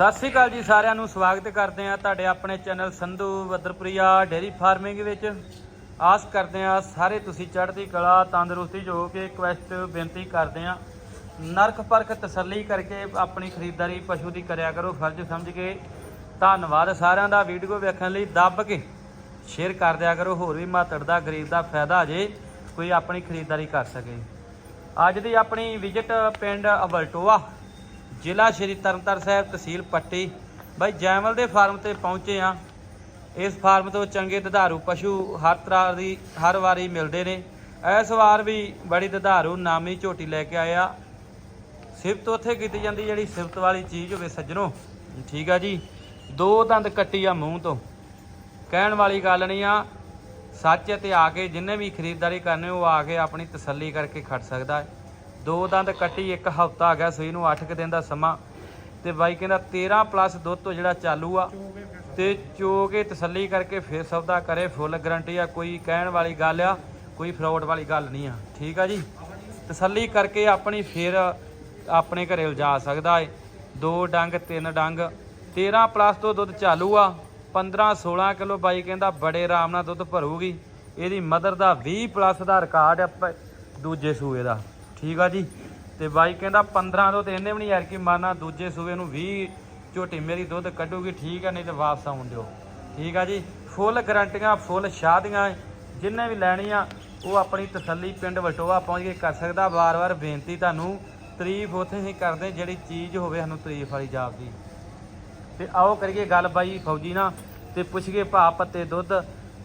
ਸਤਿ ਸ੍ਰੀ ਅਕਾਲ ਜੀ ਸਾਰਿਆਂ ਨੂੰ, ਸਵਾਗਤ ਕਰਦੇ ਆ ਤੁਹਾਡੇ ਆਪਣੇ ਚੈਨਲ ਸੰਧੂ ਵਦਰਪ੍ਰਿਆ ਡੇਰੀ ਫਾਰਮਿੰਗ ਵਿੱਚ। ਆਸ ਕਰਦੇ ਆ ਸਾਰੇ ਤੁਸੀਂ ਚੜ੍ਹਦੀ ਕਲਾ, ਤੰਦਰੁਸਤੀ ਜੋ ਕੇ ਰਿਕਵੈਸਟ ਬੇਨਤੀ ਕਰਦੇ ਆ ਨਰਕ ਪਰਖ ਤਸੱਲੀ ਕਰਕੇ ਆਪਣੀ ਖਰੀਦਦਾਰੀ ਪਸ਼ੂ ਦੀ ਕਰਿਆ ਕਰੋ, ਫਰਜ਼ ਸਮਝ ਕੇ। ਧੰਨਵਾਦ ਸਾਰਿਆਂ ਦਾ, ਵੀਡੀਓ ਵੇਖਣ ਲਈ ਦੱਬ ਕੇ ਸ਼ੇਅਰ ਕਰ ਦਿਆ ਕਰੋ, ਹੋਰ ਵੀ ਮਾਤੜ ਦਾ, ਗਰੀਬ ਦਾ ਫਾਇਦਾ ਜੇ ਕੋਈ ਆਪਣੀ ਖਰੀਦਦਾਰੀ ਕਰ ਸਕੇ। ਅੱਜ ਦੀ ਆਪਣੀ ਵਿਜ਼ਿਟ ਪਿੰਡ ਅਬਲਟੋਆ ਜ਼ਿਲ੍ਹਾ ਸ਼੍ਰੀ ਤਰਨਤਾਰਨ ਸਾਹਿਬ ਤਹਿਸੀਲ ਪੱਟੀ। ਬਾਈ, ਜੈਮਲ ਦੇ ਫਾਰਮ ਤੇ ਪਹੁੰਚੇ ਆ ਇਸ ਫਾਰਮ ਤੋਂ ਚੰਗੇ ਦੁਧਾਰੂ ਪਸ਼ੂ ਹਰ ਤਰ੍ਹਾਂ ਦੀ, ਹਰ ਵਾਰੀ ਮਿਲਦੇ ਨੇ। ਇਸ ਵਾਰ ਵੀ ਬੜੀ ਦੁਧਾਰੂ ਨਾਮੀ ਝੋਟੀ ਲੈ ਕੇ ਆਇਆ। ਸਿਫਤ ਉੱਥੇ ਕੀਤੀ ਜਾਂਦੀ ਜਿਹੜੀ ਸਿਫਤ ਵਾਲੀ ਚੀਜ਼ ਹੋਵੇ ਸੱਜਣੋ। ਠੀਕ ਆ ਜੀ। ਦੋ ਦੰਦ ਕੱਟੀ ਆ ਮੂੰਹ ਤੋਂ। ਕਹਿਣ ਵਾਲੀ ਗੱਲ ਨਹੀਂ ਆ, ਸੱਚ ਤੇ ਆ ਕੇ ਜਿੰਨੇ ਵੀ ਖਰੀਦਦਾਰੀ ਕਰਨੇ, ਉਹ ਆ ਕੇ ਆਪਣੀ ਤਸੱਲੀ ਕਰਕੇ ਖੜ ਸਕਦਾ ਹੈ। ਦੋ ਦੰਦ ਕੱਟੀ, ਇੱਕ ਹਫਤਾ ਆ ਗਿਆ ਸੂਈ ਨੂੰ 8 ਕੁ ਦਿਨ ਦਾ ਸਮਾਂ। ਤੇ ਬਾਈ ਕਹਿੰਦਾ 13 ਪਲੱਸ ਦੁੱਧ ਤੋਂ ਜਿਹੜਾ ਚਾਲੂ ਆ, ਤੇ ਚੋ ਕੇ ਤਸੱਲੀ ਕਰਕੇ ਫਿਰ ਸੌਦਾ ਕਰੇ, ਫੁੱਲ ਗਰੰਟੀ ਆ, ਕੋਈ ਕਹਿਣ ਵਾਲੀ ਗੱਲ ਆ, ਕੋਈ ਫਰਾਡ ਵਾਲੀ ਗੱਲ ਨਹੀਂ ਆ। ਠੀਕ ਆ ਜੀ? ਤਸੱਲੀ ਕਰਕੇ ਆਪਣੀ ਫਿਰ ਆਪਣੇ ਘਰੇ ਲਿਜਾ ਸਕਦਾ ਏ। ਦੋ ਡੰਗ, ਤਿੰਨ ਡੰਗ। 13 ਪਲੱਸ ਤੋਂ ਦੁੱਧ ਚਾਲੂ ਆ 15 16 ਕਿਲੋ ਬਾਈ ਕਹਿੰਦਾ ਬੜੇ ਆਰਾਮ ਨਾਲ ਦੁੱਧ ਭਰੂਗੀ। ਇਹਦੀ ਮਦਰ ਦਾ 20 ਪਲੱਸ ਦਾ ਰਿਕਾਰਡ ਆ, ਪ- ਦੂਜੇ ਸੂਏ ਦਾ। ਠੀਕ ਆ ਜੀ। ਤੇ ਬਾਈ ਕਹਿੰਦਾ 15 ਤੋਂ ਤੇ ਇਹਨੇ ਵੀ ਨਹੀਂ ਯਾਰ ਕਿ ਮਾਨਾ ਦੂਜੇ ਸੂਬੇ ਨੂੰ 20 ਝੋਟੀ ਮੇਰੀ ਦੁੱਧ ਕੱਢੂਗੀ, ਠੀਕ ਆ, ਨਹੀਂ ਤੇ ਵਾਪਸ ਆਉਣ ਦਿਓ। ਠੀਕ ਆ ਜੀ। ਫੁੱਲ ਗਰੰਟੀਆਂ, ਫੁੱਲ ਸ਼ਾਦੀਆਂ ਜਿੰਨੇ ਵੀ ਲੈਣੀਆਂ, ਉਹ ਆਪਣੀ ਤਸੱਲੀ ਪਿੰਡ ਵਟੋਆ ਪਹੁੰਚ ਕੇ ਕਰ ਸਕਦਾ। ਵਾਰ-ਵਾਰ ਬੇਨਤੀ ਤੁਹਾਨੂੰ, ਤਾਰੀਫ ਉੱਥੇ ਹੀ ਕਰਦੇ, ਜਿਹੜੀ ਚੀਜ਼ ਹੋਵੇ ਸਾਨੂੰ ਤਾਰੀਫ ਵਾਲੀ ਜਾਪਦੀ ਤੇ ਆਓ ਕਰੀਏ ਗੱਲ ਬਾਈ ਫੌਜੀ ਨਾਲ, ਤੇ ਪੁੱਛੀਏ ਭਾ ਪੱਤੇ ਦੁੱਧ,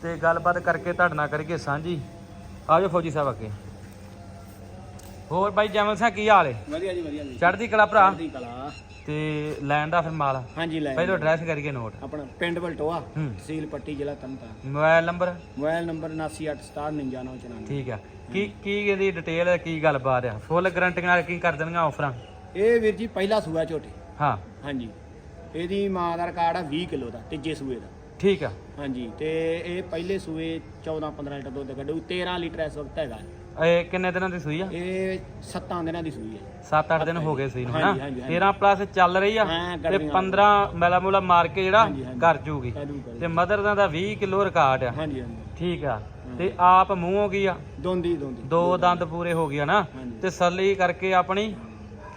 ਤੇ ਗੱਲਬਾਤ ਕਰਕੇ ਤੁਹਾਡੇ ਨਾਲ ਕਰੀਏ ਸਾਂਝੀ। ਆਜੋ ਫੌਜੀ ਸਾਹਿਬ ਅੱਗੇ। ਹੋਰ ਬਾਈ ਜਮਲ ਸਿੰਘ ਕੀ ਹਾਲ ਏ? ਵਧੀਆ ਜੀ ਵਧੀਆ ਜੀ। ਚੜ੍ਹਦੀ ਕਲਾ ਭਰਾ? ਚੜ੍ਹਦੀ ਕਲਾ। ਤੇ ਲੈਣ ਦਾ ਫਿਰ ਮਾਲ? ਹਾਂਜੀ ਲੈ ਪਹਿਲਾਂ ਐਡਰੈਸ ਕਰੀਏ ਨੋਟ ਆਪਣਾ ਪਿੰਡ ਬਲਟੋਆ ਤਹਿਸੀਲ ਪੱਟੀ ਜ਼ਿਲ੍ਹਾ Tarn Taran mobile number? Mobile number 7987999994 ਠੀਕ ਆ। ਕੀ ਕੀ ਇਹਦੀ ਡਿਟੇਲ ਕੀ ਗੱਲਬਾਤ ਆ? ਫੁੱਲ ਗਰੰਟੀ ਨਾਲ ਕੀ ਕਰ ਦੇਣੀਆਂ ਆਫਰਾਂ ਇਹ ਵੀਰ ਜੀ ਪਹਿਲਾ ਸੂਆ ਝੋਟੀ। ਹਾਂ। ਹਾਂਜੀ। ਇਹਦੀ ਮਾਂ ਦਾ ਰਿਕਾਰਡ ਆ 20 ਕਿਲੋ ਦਾ ਤੀਜੇ ਸੂਏ ਦਾ। ਠੀਕ ਆ। ਹਾਂਜੀ। ਤੇ ਇਹ ਪਹਿਲੇ ਸੂਏ 14 15 ਲੀਟਰ ਦੁੱਧ ਕੱਢੂ 13 ਲੀਟਰ ਇਸ ਵਕਤ ਹੈਗਾ। ਇਹ ਕਿੰਨੇ ਦਿਨਾਂ ਦੀ ਸੂਈ ਆ? ਇਹ 7 ਦਿਨਾਂ ਦੀ ਸੂਈ ਹੈ। 7-8 ਦਿਨ ਹੋ ਗਏ ਸੂਈ ਨੂੰ ਹਨਾ? ਹਾਂਜੀ, ਹਾਂਜੀ। 13 ਪਲੱਸ ਚੱਲ ਰਹੀ ਆ ਹਾਂ, ਤੇ ਗਰਮੀਆਂ 15 ਮੈਲਾ ਮੂਲਾ ਮਾਰ ਕੇ ਜਿਹੜਾ ਹਾਂਜੀ, ਹਾਂਜੀ। ਕਰ ਜੂਗੀ। ਤੇ ਮਦਰ ਦਾ ਤਾਂ 20 ਕਿਲੋ ਰਿਕਾਰਡ ਆ। ਹਾਂਜੀ ਹਾਂਜੀ। ਠੀਕ ਆ। ਤੇ ਆਪ ਮੂੰਹੋਂ ਕੀ ਆ? ਦੋਂਦੀ ਦੋਂਦੀ। ਦੋ ਦੰਦ ਪੂਰੇ ਹੋ ਨਾ। ਹਾਂਜੀ। ਤੇ ਸੱਲੀ ਕਰਕੇ ਆਪਣੀ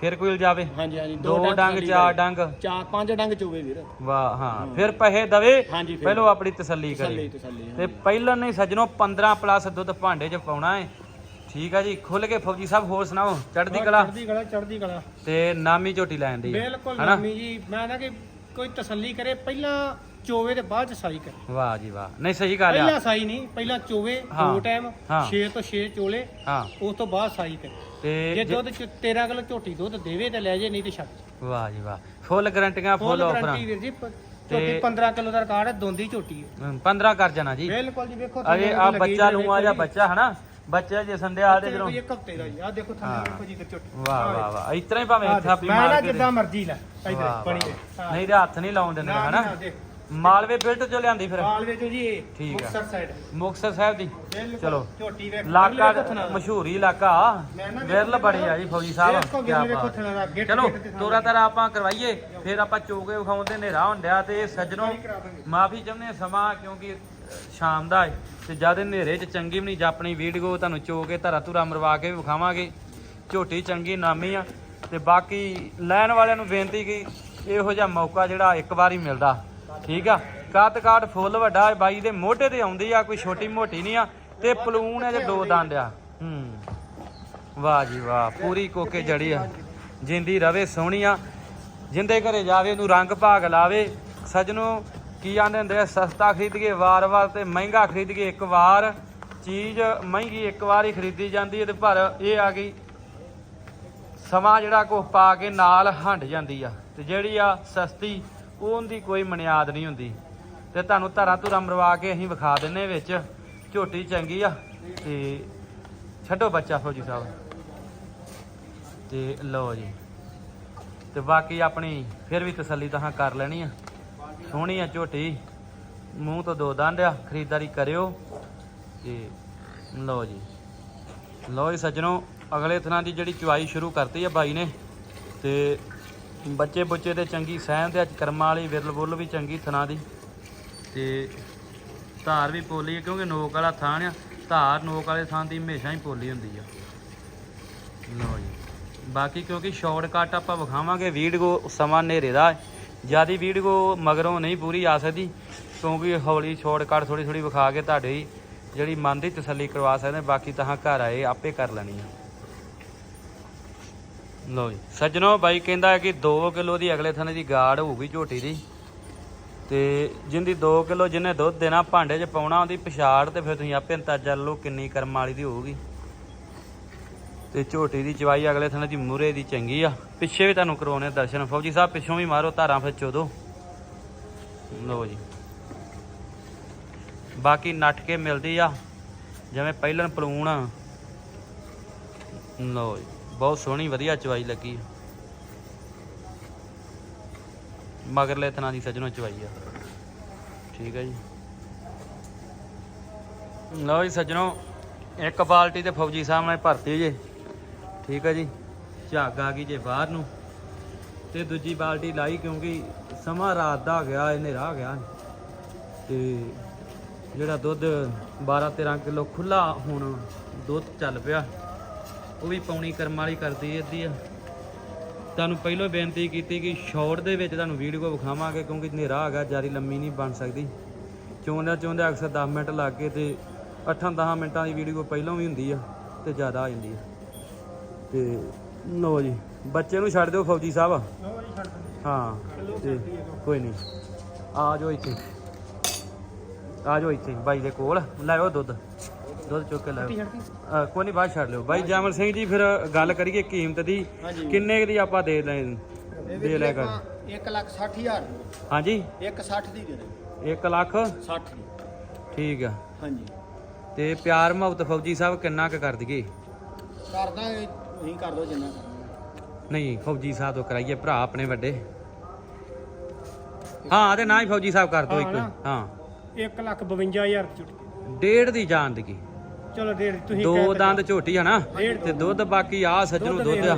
ਫਿਰ ਕੋਈ ਜਾਵੇ ਹਾਂਜੀ ਹਾਂਜੀ। ਦੋ ਡੰਗ ਖਾਲੀ ਚਾਰ। ਡੰਗ। ਚਾਰ ਪੰਜ ਡੰਗ ਚੋਵੇ ਵੀਰ। ਵਾਹ ਹਾਂ। ਫਿਰ ਪੈਸੇ ਦਵੇ ਹਾਂਜੀ ਫਿਰ। ਪਹਿਲੋਂ ਆਪਣੀ ਤਸੱਲੀ ਤਸੱਲੀ ਕਰੇ। ਤਸੱਲੀ ਤੇ ਪਹਿਲਾਂ ਨਹੀਂ ਸੱਜਣੋ 15 ਪਲੱਸ ਦੁੱਧ ਭਾਂਡੇ 'ਚ ਪਾਉਣਾ ਹੈ ਠੀਕ ਆ ਜੀ ਖੁੱਲ ਕੇ ਫੌਜੀ ਸਾਹਿਬ ਹੋਰ ਸੁਣਾਓ? ਚੜ੍ਹਦੀ ਕਲਾ? ਚੜ੍ਹਦੀ ਕਲਾ ਚੜ੍ਹਦੀ ਕਲਾ। ਤੇ ਨਾਮੀ ਝੋਟੀ ਲੈਣ ਦੀ। ਬਿਲਕੁਲ ਨਾਮੀ ਜੀ। ਮੈਂ ਨਾ ਕਿ ਕੋਈ ਤਸੱਲੀ ਕਰੇ ਪਹਿਲਾਂ ਚੋਵੇ ਤੇ ਬਾਅਦ ਚ ਸਾਈ ਕਰੇ। ਵਾਹ ਜੀ ਵਾਹ। ਨਹੀਂ ਸਹੀ ਗੱਲ ਆ। ਪਹਿਲਾਂ ਸਾਈ ਨਹੀਂ ਪਹਿਲਾਂ ਚੋਵੇ ਦੋ ਟਾਈਮ ਹਾਂ। 6 ਤੋਂ 6 ਚੋਲੇ ਹਾਂ। ਉਸ ਤੋਂ ਬਾਅਦ ਸਾਈ ਕਰੇ। ਤੇ ਜੇ ਦੁੱਧ ਚ 13 ਕਿਲੋ ਝੋਟੀ ਦੁੱਧ ਦੇਵੇ ਤੇ ਲੈ ਜੇ ਨਹੀਂ ਤੇ ਛੱਡ। ਵਾਹ ਜੀ ਵਾਹ। ਫੁੱਲ ਗਰੰਟੀਆਂ ਫੁੱਲ ਆਫਰਾਂ। ਗਰੰਟੀ ਵੀਰ ਜੀ ਝੋਟੀ 15 ਕਿਲੋ ਦਾ ਰਿਕਾਰਡ ਹੈ ਦੋਂਦੀ ਝੋਟੀ ਹੈ। 15 ਕਰ ਜਾਣਾ ਜੀ। ਬਿਲਕੁਲ ਜੀ ਵੇਖੋ ਅਜੇ ਆ ਬੱਚਾ ਨੂੰ ਆ ਜਾਂ। ਬੱਚਾ ਹਨਾ? ਬੱਚਾ ਜੇ ਸੰਡਿਆ ਆ ਦੇ ਜਦੋਂ ਇੱਕ ਹਫ਼ਤੇ ਦਾ ਆ ਦੇਖੋ। ਥੱਲੇ ਵੇਖੋ ਜੀ ਤੇ ਝੋਟੀ ਵਾਹ ਵਾਹ ਵਾਹ ਇਸ ਤਰ੍ਹਾਂ ਹੀ ਭਾਵੇਂ ਮੈਂ ਨਾ ਮਾਰ ਕੇ। ਜਿੱਦਾਂ ਮਰਜ਼ੀ ਲੈ ਇਧਰ ਵਾਹ। ਨਹੀਂ ਤੇ ਹੱਥ ਨਹੀਂ ਲਾਉਣ ਦਿੰਦੇ ਨਾ ਹਨਾ ਨਾ ਮਾਲਵੇ ਬਿਲਟ ਚੋਂ ਲਿਆਂਦੀ ਫਿਰ ਮਾਲ ਵਿੱਚੋਂ ਜੀ ਠੀਕ ਆ। ਸਾਈਡ ਮੁਕਤਸਰ ਸਾਹਿਬ ਦੀ ਚਲੋ ਝੋਟੀ ਵੇਖ ਇਲਾਕਾ। ਮਸ਼ਹੂਰੀ ਇਲਾਕਾ ਨਾ ਵਿਰਲ ਬੜੀ ਆ ਜੀ ਫੌਜੀ ਸਾਹਿਬ ਚਲੋ ਤੋਰਾ ਤਰਾ ਆਪਾਂ ਕਰਵਾਈਏ ਫਿਰ ਆਪਾਂ ਚੋਕੇ ਵਿਖਾਉਂਦੇ ਹਨੇਰਾ ਹੁੰਦਿਆ ਤੇ ਸੱਜਣੋ। ਮਾਫੀ ਚਾਹੁੰਦੇ ਸਮਾਂ ਕਿਉਂਕਿ ਸ਼ਾਮ ਦਾ ਤੇ ਜਦ ਹਨੇਰੇ 'ਚ ਚੰਗੀ ਵੀ ਨਹੀਂ ਆਪਣੀ ਵੀਡੀਓ ਤੁਹਾਨੂੰ ਚੋਕੇ ਧਰਾ ਧੁਰਾ ਮਰਵਾ ਕੇ ਵੀ ਵਿਖਾਵਾਂਗੇ। ਝੋਟੀ ਚੰਗੀ, ਨਾਮੀ ਆ। ਤੇ ਬਾਕੀ ਲੈਣ ਵਾਲਿਆਂ ਨੂੰ ਬੇਨਤੀ ਕਿ ਇਹੋ ਜਿਹਾ ਮੌਕਾ ਜਿਹੜਾ ਇੱਕ ਵਾਰੀ ਮਿਲਦਾ। ਠੀਕ ਆ? ਕੱਦ ਕਾਠ ਫੁੱਲ ਵੱਡਾ ਬਾਈ ਦੇ ਮੋਢੇ ਤੇ ਆਉਂਦੀ ਆ, ਕੋਈ ਛੋਟੀ ਮੋਟੀ ਨਹੀਂ ਆ। ਤੇ ਪਲੂਨ ਹੈ ਜੇ ਦੋ ਦੰਦ ਆ। ਹੂੰ। ਵਾਹ ਜੀ ਵਾਹ, ਪੂਰੀ ਕੋਕੇ ਜੜੀ ਆ। ਜਿੰਦੀ ਰਵੇ ਸੋਹਣੀ ਆ। ਜਿੰਦੇ ਘਰੇ ਜਾਵੇ, ਉਹਨੂੰ ਰੰਗ ਭਾਗ ਲਾਵੇ। ਸਜਣੋ ਕੀ ਆਂਦੇ ਹੁੰਦੇ ਆ? ਸਸਤਾ ਖਰੀਦ ਵਾਰ-ਵਾਰ ਤੇ ਮਹਿੰਗਾ ਖਰੀਦ ਕੇ ਇੱਕ ਵਾਰ। ਚੀਜ਼ ਮਹਿੰਗੀ ਇੱਕ ਵਾਰ ਹੀ ਖਰੀਦੀ ਜਾਂਦੀ ਹੈ ਤੇ ਪਰ ਇਹ ਆ ਗਈ ਸਮਾਂ ਜਿਹੜਾ ਕੋ ਪਾ ਕੇ ਨਾਲ ਹੰਡ ਜਾਂਦੀ ਆ ਤੇ ਜਿਹੜੀ ਆ ਸਸਤੀ, ਉਹਦੀ ਕੋਈ ਮਨਿਆਦ ਨਹੀਂ ਹੁੰਦੀ। ਤੇ ਤੁਹਾਨੂੰ ਧਾਰਾ ਧੁਰਾ ਮਰਵਾ ਕੇ ਅਸੀਂ ਵਿਖਾ ਦਿੰਨੇ ਵਿੱਚ। ਝੋਟੀ ਚੰਗੀ ਆ ਤੇ ਛੱਡੋ ਬੱਚਾ ਫੌਜੀ ਸਾਹਿਬ। ਤੇ ਲਓ ਜੀ। ਤੇ ਬਾਕੀ ਆਪਣੀ ਫਿਰ ਵੀ ਤਸੱਲੀ ਤਾਂ ਕਰ ਲੈਣੀ ਆ। ਸੋਹਣੀ ਆ ਝੋਟੀ। ਮੂੰਹ ਤੋਂ ਦੋ ਦੰਦ ਆ, ਖਰੀਦਦਾਰੀ ਕਰਿਓ। ਤੇ ਲਓ ਜੀ। ਲਓ ਜੀ ਸੱਜਣੋ, ਅਗਲੇ ਥਣਾ ਦੀ ਜਿਹੜੀ ਚੁਆਈ ਸ਼ੁਰੂ ਕਰਤੀ ਆ ਬਾਈ ਨੇ। ਤੇ ਬੱਚੇ ਬੁੱਚੇ ਤੇ ਚੰਗੀ ਸਹਿਣ ਤੇ ਅੱਜ ਕਰਮਾਂ ਵਾਲੀ ਵਿਰਲ ਬੁੱਲ ਵੀ ਚੰਗੀ ਥਣਾ ਦੀ। ਤੇ ਧਾਰ ਵੀ ਪੋਲੀ ਹੈ ਕਿਉਂਕਿ ਨੋਕ ਵਾਲਾ ਥਾਂ ਆ। ਧਾਰ ਨੋਕ ਵਾਲੇ ਥਾਂ ਦੀ ਹਮੇਸ਼ਾ ਹੀ ਪੋਲੀ ਹੁੰਦੀ ਆ। ਲਓ ਜੀ। ਬਾਕੀ ਕਿਉਂਕਿ ਸ਼ਾਰਟਕਟ ਆਪਾਂ ਵਿਖਾਵਾਂਗੇ, ਵੀਡੀਓ ਸਮਾਂ ਹਨੇਰੇ ਦਾ। ਜਿਆਦੀ ਵੀਡੀਓ ਮਗਰੋਂ ਨਹੀਂ ਪੂਰੀ ਆ ਸਕਦੀ, ਕਿਉਂਕਿ ਹੌਲੀ ਸ਼ਾਰਟਕਟ ਥੋੜੀ ਥੋੜੀ ਵਿਖਾ ਕੇ ਤੁਹਾਡੀ ਜਿਹੜੀ ਮਨ ਦੀ ਤਸੱਲੀ ਕਰਵਾ ਸਕਦੇ, ਬਾਕੀ ਤਾਂ ਘਰ ਆਏ, ਆਪੇ ਕਰ ਲੈਣੀ ਆ। ਲੋ ਜੀ, ਸੱਜਣੋ, ਬਾਈ ਕਹਿੰਦਾ ਕਿ 2 ਕਿਲੋ ਦੀ ਅਗਲੇ ਥਾਣੇ ਦੀ ਗਾੜ ਹੋਊਗੀ ਝੋਟੀ ਦੀ। ਤੇ ਜਿੰਦੀ 2 ਕਿਲੋ ਜਿਹਨੇ ਦੁੱਧ ਦੇਣਾ, ਭਾਂਡੇ 'ਚ ਪਾਉਣਾ, ਉਹਦੀ ਪਛਾੜ ਤੇ ਫਿਰ ਤੁਸੀਂ ਆਪੇ ਅੰਦਾਜ਼ਾ ਲਾ ਲਓ ਕਿੰਨੀ ਕਰਮ ਵਾਲੀ ਦੀ ਹੋਊਗੀ। ਤੇ ਝੋਟੀ ਦੀ ਚਵਾਈ ਅਗਲੇ ਥਾਣੇ ਦੀ ਮੂਰੇ ਦੀ ਚੰਗੀ ਆ। ਪਿੱਛੇ ਵੀ ਤੁਹਾਨੂੰ ਕਰਵਾਉਣੇ ਦਰਸ਼ਨ। ਫੌਜੀ ਸਾਹਿਬ, ਪਿੱਛੋਂ ਵੀ ਮਾਰੋ ਧਾਰਾਂ ਫਿਰ ਚੋਦੋ। ਲਓ ਜੀ। ਬਾਕੀ ਨੱਠ ਕੇ ਮਿਲਦੀ ਆ, ਜਿਵੇਂ ਪਹਿਲਨ ਪਲੂਣ। ਲਓ ਜੀ, ਬਹੁਤ ਸੋਹਣੀ ਵਧੀਆ ਚਵਾਈ ਲੱਗੀ। ਆ। ਮਗਰਲੇ ਤਨਾਂ ਦੀ ਸੱਜਣੋਂ ਚਵਾਈ ਆ। ਠੀਕ ਹੈ ਜੀ। ਲਓ ਜੀ ਸੱਜਣੋ, ਇੱਕ ਬਾਲਟੀ ਤੇ ਫੌਜੀ ਸਾਹਿਬ ਨੇ ਭਰਤੀ ਜੇ। ਠੀਕ ਹੈ ਜੀ? ਝੱਗ ਆ ਗਈ ਜੇ ਬਾਹਰ ਨੂੰ। ਤੇ ਦੂਜੀ ਬਾਲਟੀ ਲਾਈ ਕਿਉਂਕਿ ਸਮਾਂ ਰਾਤ ਦਾ ਗਿਆ ਇਹ ਹਨੇਰਾ ਹੋ ਗਿਆ। ਤੇ ਜਿਹੜਾ ਦੁੱਧ 12 13 ਕਿਲੋ ਖੁੱਲਾ ਹੁਣ ਦੁੱਧ ਚੱਲ ਪਿਆ, ਉਹ ਵੀ ਪੌਣੀ ਕਰਮ ਵਾਲੀ ਕਰਦੀ ਹੈ ਅੱਧੀ ਆ। ਤੁਹਾਨੂੰ ਪਹਿਲਾਂ ਬੇਨਤੀ ਕੀਤੀ ਕਿ ਸ਼ਾਰਟ ਦੇ ਵਿੱਚ ਤੁਹਾਨੂੰ ਵੀਡੀਓ ਵਿਖਾਵਾਂਗੇ ਕਿਉਂਕਿ ਹਨੇਰਾ ਆ ਗਿਆ, ਜਾਰੀ ਲੰਮੀ ਨਹੀਂ ਬਣ ਸਕਦੀ। ਚੋਂਦਿਆਂ ਚੋਂਦਿਆਂ ਅਕਸਰ 10 ਮਿੰਟ ਲੱਗ ਗਏ ਤੇ 8-10 ਮਿੰਟਾਂ ਦੀ ਵੀਡੀਓ ਪਹਿਲਾਂ ਵੀ ਹੁੰਦੀ ਆ ਤੇ ਜ਼ਿਆਦਾ ਆ ਜਾਂਦੀ ਆ। ਤੇ ਲੋ ਜੀ ਬੱਚੇ ਨੂੰ ਛੱਡ ਦਿਓ ਫੌਜੀ ਸਾਹਿਬ। ਹਾਂ ਤੇ ਕੋਈ ਨਹੀਂ ਆ ਜਾਓ ਇੱਥੇ। ਆ ਜਾਓ ਇੱਥੇ ਬਾਈ ਦੇ ਕੋਲ। ਲਾਇਓ ਦੁੱਧ। ਦੁੱਧ ਚੁੱਕ ਕੇ ਲਾਇਓ ਕੋਈ ਨਹੀਂ ਬਾਅਦ ਛੱਡ ਲਿਓ। ਬਾਈ ਜੈਮਲ ਸਿੰਘ ਜੀ ਫਿਰ ਗੱਲ ਕਰੀਏ ਕੀਮਤ ਦੀ। ਕਿੰਨੇ ਦੀ ਆਪਾਂ ਦੇ ਲੈ ਦੇ ਲੈ ਕਰ? 1 ਲੱਖ 60 ਹਜ਼ਾਰ। ਹਾਂਜੀ? 1 60 ਦੀ ਦੇ ਦੇ 1 ਲੱਖ? 60 ਦੀ। ਠੀਕ ਆ। ਹਾਂਜੀ। ਤੇ ਪਿਆਰ ਮੁਹੱਬਤ ਫੌਜੀ ਸਾਹਿਬ ਕਿੰਨਾ ਕੁ ਕਰ ਦਈਏ? ਕਰ ਦਾਂਗੇ। ਤੁਸੀਂ ਕਰ ਦੋ ਜਿੰਨਾ ਕਰਨਾ। ਨਹੀਂ ਫੌਜੀ ਸਾਹਿਬ ਤੋਂ ਕਰਾਈਏ ਭਰਾ ਆਪਣੇ ਵੱਡੇ। ਹਾਂ ਤੇ ਨਾ ਹੀ ਫੌਜੀ ਸਾਹਿਬ ਕਰ ਦੋ ਹਾਂ ਇੱਕ। ਹਾਂ। 1 ਲੱਖ 52000 ਦੀ ਝੋਟੀ। ਡੇਢ ਦੀ ਜਾਨ ਦੀ। ਚਲੋ ਡੇਢ ਤੁਸੀਂ ਦੋ ਕਹਿ ਦੰਦ ਝੋਟੀ ਆ ਨਾ ਡੇਢ ਤੇ ਦੁੱਧ ਬਾਕੀ ਆ ਸੱਜਣੂ ਦੁੱਧ ਆ।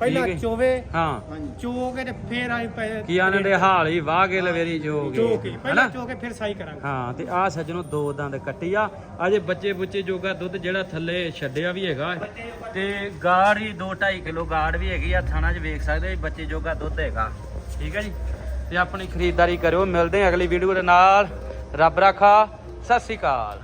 ਪਹਿਲਾਂ ਠੀਕ ਹੈ। ਚੋਵੇ ਹਾਂ। ਚੋ ਕੇ ਤੇ ਫੇਰ ਆਈ ਪੈ ਕੀ ਆਨੰਦ ਦੇ ਹਾਲ ਹੀ ਵਾਹ ਕੇ ਲਵੇਰੀ ਜੋ ਚੋ ਕੇ ਪਹਿਲਾਂ ਚੋ ਕੇ ਫਿਰ ਸਾਈ ਕਰਾਂਗੇ। ਹਾਂ ਤੇ ਆ ਸੱਜਣੋ ਦੋ ਦੰਦ ਕੱਟੀ ਆ ਅਜੇ ਬੱਚੇ ਬੁੱਚੇ ਜੋਗਾ ਦੁੱਧ ਜਿਹੜਾ ਥੱਲੇ ਛੱਡਿਆ ਵੀ ਹੈਗਾ। ਤੇ ਗਾੜ ਹੀ 2.5 ਕਿਲੋ ਗਾੜ ਵੀ ਹੈਗੀ ਆ ਥਾਣਾ 'ਚ ਵੇਖ ਸਕਦੇ ਹੋ ਬੱਚੇ ਜੋਗਾ ਦੁੱਧ ਹੈਗਾ। ਠੀਕ ਹੈ ਜੀ? ਤੇ ਆਪਣੀ ਖਰੀਦਦਾਰੀ ਕਰਿਓ। ਮਿਲਦੇ ਹਾਂ ਅਗਲੀ ਵੀਡੀਓ ਦੇ ਨਾਲ। ਰੱਬ ਰਾਖਾ। ਸਤਿ ਸ੍ਰੀ ਅਕਾਲ।